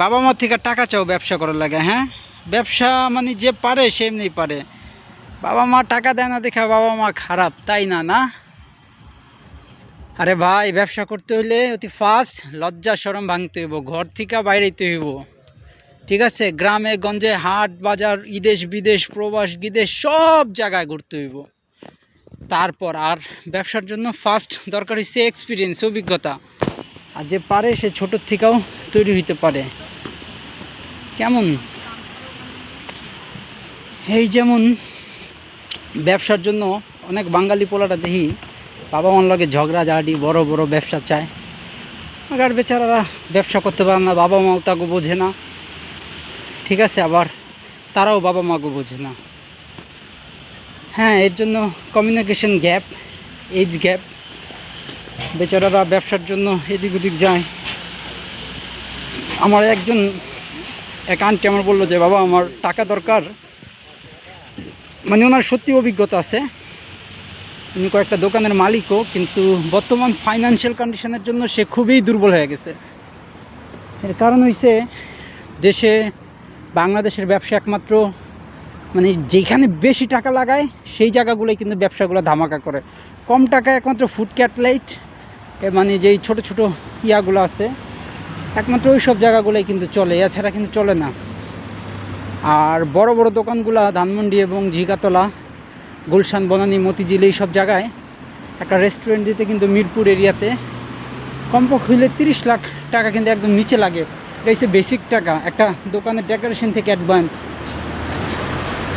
বাবা মার থেকে টাকা চাও ব্যবসা করার লাগে হ্যাঁ? ব্যবসা মানে যে পারে সে এমনি পারে। বাবা মা টাকা দেয় না দেখা বাবা মা খারাপ, তাই না না? আরে ভাই, ব্যবসা করতে হইলে অতি ফার্স্ট লজ্জা সরম ভাঙতে হইব, ঘর থেকে বাইরেতে হইব। ঠিক আছে? গ্রামে, গঞ্জে, হাট, বাজার, ইদেশ, বিদেশ, প্রবাস বিদেশ সব জায়গায় ঘুরতে হইব। তারপর আর ব্যবসার জন্য ফার্স্ট দরকার হচ্ছে এক্সপিরিয়েন্স অভিজ্ঞতা। আর যে পারে সে ছোটোর থেকেও তৈরি হইতে পারে। কেমন? এই যেমন ব্যবসার জন্য অনেক বাঙালি পোলাটা দেখি, বাবা মার লগে ঝগড়া ঝাড়ি বড় বড় ব্যবসা চায়। আগার বেচারারা ব্যবসা করতে পারে না, বাবা মাও তাকে বোঝে না। ঠিক আছে, আবার তারাও বাবা মাকে বোঝে না। হ্যাঁ এর জন্য কমিউনিকেশন গ্যাপ এজ গ্যাপ বেচারারা ব্যবসার জন্য এদিক ওদিক যায়। আমার একজন এক আন্টি আমার বলল যে, বাবা, আমার টাকা দরকার। মানে ওনার সত্যি অভিজ্ঞতা আছে। উনি কয়েকটা দোকানের মালিকও, কিন্তু বর্তমান ফাইন্যান্সিয়াল কন্ডিশনের জন্য সে খুবই দুর্বল হয়ে গেছে। এর কারণ হয়েছে দেশে বাংলাদেশের ব্যবসা একমাত্র মানে যেখানে বেশি টাকা লাগায়, সেই জায়গাগুলোই কিন্তু ব্যবসাগুলো ধামাকা করে। কম টাকায় একমাত্র ফুড ক্যাটলাইট মানে যেই ছোট ছোট ইয়াগুলো আছে, একমাত্র ওই সব জায়গাগুলোই কিন্তু চলে, এছাড়া কিন্তু চলে না। আর বড় বড় দোকানগুলো, ধানমন্ডি এবং ঝিকাতলা, গুলশান, বনানী, মতিঝিল এই সব জায়গায় একটা রেস্টুরেন্ট দিতে কিন্তু মিরপুর এরিয়াতে কমপক্ষ হইলে তিরিশ লাখ টাকা কিন্তু একদম নিচে লাগে। এটা হচ্ছে বেসিক টাকা, একটা দোকানের ডেকোরেশন থেকে অ্যাডভান্স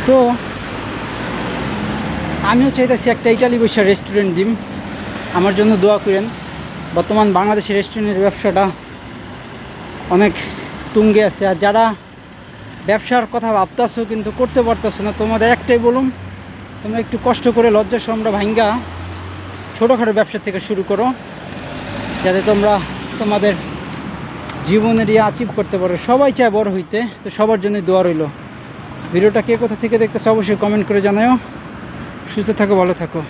তো আমিও চাইতেছি একটা ইটালি বৈশা রেস্টুরেন্ট দিম। আমার জন্য দোয়া করেন। বর্তমান বাংলাদেশের রেস্টুরেন্টের ব্যবসাটা অনেক তুঙ্গে আছে। আর যারা ব্যবসার কথা ভাবতেছো কিন্তু করতে পারতেছো না, তোমাদের একটাই বলুন, তোমরা একটু কষ্ট করে লজ্জা সম্রা ভাঙ্গা ছোটোখাটো ব্যবসা থেকে শুরু করো, যাতে তোমরা তোমাদের জীবনের ইয়ে অ্যাচিভ করতে পারো। সবাই চায় বড় হইতে, তো সবার জন্য দোয়া রইল। ভিডিওটা কে কোথা থেকে দেখতেছো অবশ্যই কমেন্ট করে জানাও সুস্থ থাকো, ভালো থাকো।